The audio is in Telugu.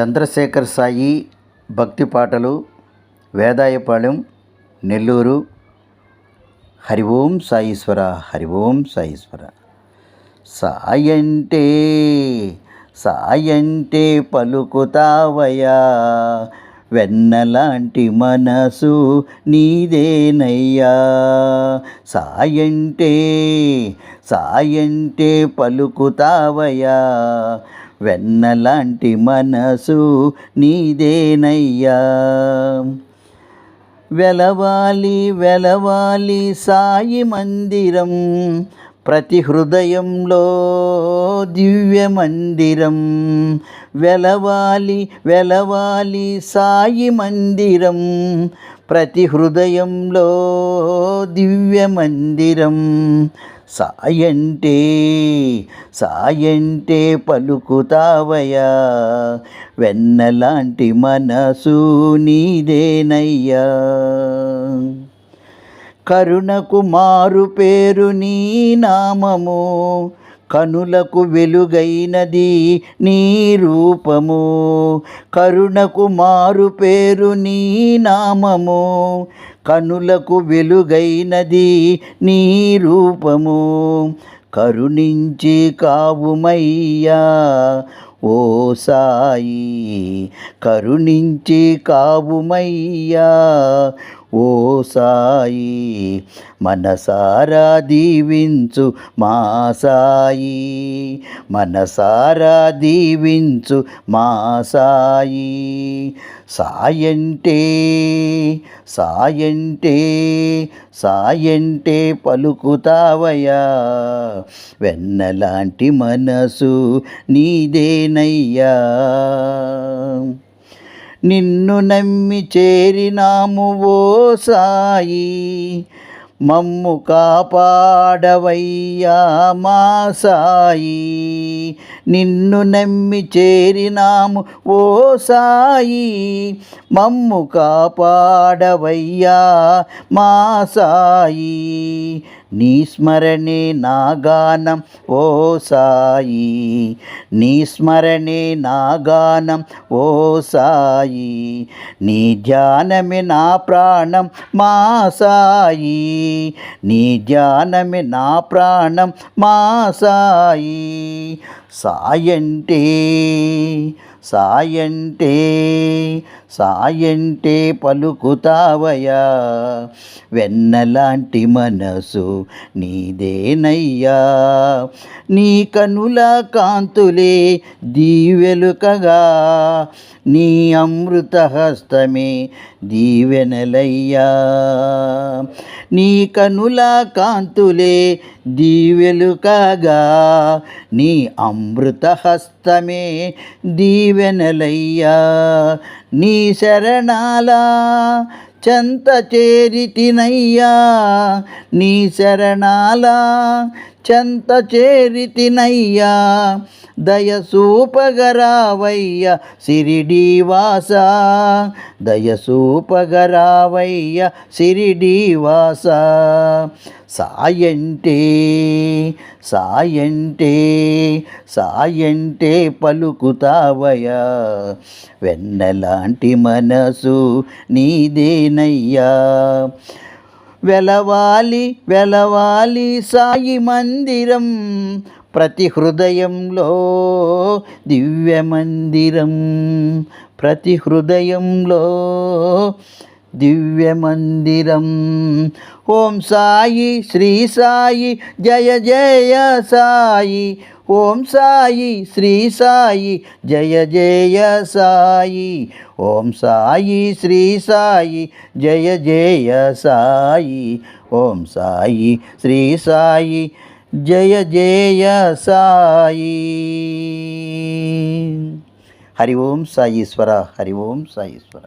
చంద్రశేఖర్ సాయి భక్తి పాటలు వేదాయపాళెం నెల్లూరు. హరి ఓం సాయీశ్వర హరి ఓం సాయీశ్వర. సాయంటే సాయంటే పలుకుతావయా వెన్నలాంటి మనసు నీదేనయ్యా. సాయంటే సాయంటే పలుకుతావయా వెన్నలాంటి మనసు నీదేనయ్యా. వెలవాలి వెలవాలి సాయి మందిరం ప్రతి హృదయంలో దివ్య మందిరం. వెలవాలి వెలవాలి సాయి మందిరం ప్రతి హృదయంలో దివ్య మందిరం. సాయంటే సాయంటే పలుకుతావయ్యా. వెన్నలాంటి మనసు నీదేనయ్యా. కరుణకు మారు పేరు నీ నామము. కనులకు వెలుగైనది నీ రూపము. కరుణకు మారు పేరు నీ నామము. కనులకు వెలుగైనది నీ రూపము. కరుణించి కావుమయ్యా ఓ సాయి కరుణించి కావుమయ్యా ఓ సాయి మనసారా దీవించు మా సాయి. మనసారా దీవించు మా సాయి. సాయంటే సాయంటే సాయంటే పలుకుతావయ్యా. వెన్నలాంటి మనసు నీదేనయ్యా. నిన్ను నమ్మి చేరినాము ఓ సాయి. మమ్ము కాపాడవయ్యా మా సాయి. నిన్ను నమ్మి చేరినాము ఓ సాయి. మమ్ము కాపాడవయ్యా మా సాయి. నీ స్మరణే నా గానం ఓ సాయి. నీ స్మరణే నా గానం ఓ సాయి. నీ ధ్యానమే నా ప్రాణం మా సాయి. నీ ధ్యానమే నా ప్రాణం మా సాయి. సాయంటే సాయంటే సాయంటే పలుకుతావయా వెన్నలాంటి మనసు నీదేనయ్యా. నీ కనుల కాంతులే దీవెలుకగా నీ అమృత హస్తమే దీవెనలయ్యా నీ కనుల కాంతులే దీవెలుకగా నీ అమృత హస్తమే వెనలయ్యా నీ శరణాల చెంత చేరితినయ్యా నీ శరణాల చెంత చేరితినయ్యా దయసూపగరావయ్య సిరిడీవాస దయసూపగరావయ్య సిరిడీవాస సాయంటే సాయంటే సాయంటే పలుకుతావయ్యా వెన్నలాంటి మనసు నీదేనయ్యా. వెలవాలి వెలవాలి సాయి మందిరం ప్రతి హృదయంలో దివ్య మందిరం ప్రతి హృదయంలో దివ్య మందిరం. ఓం సాయి శ్రీ సాయి జయ జయ సాయి ఓం సాయి శ్రీ సాయి జయ జయ సాయి. ఓం సాయి శ్రీ సాయి జయ జయ సాయి. ఓం సాయి శ్రీ సాయి జయ జయ సాయి. హరి ఓం సాయీశ్వర హరి ఓం సాయీశ్వర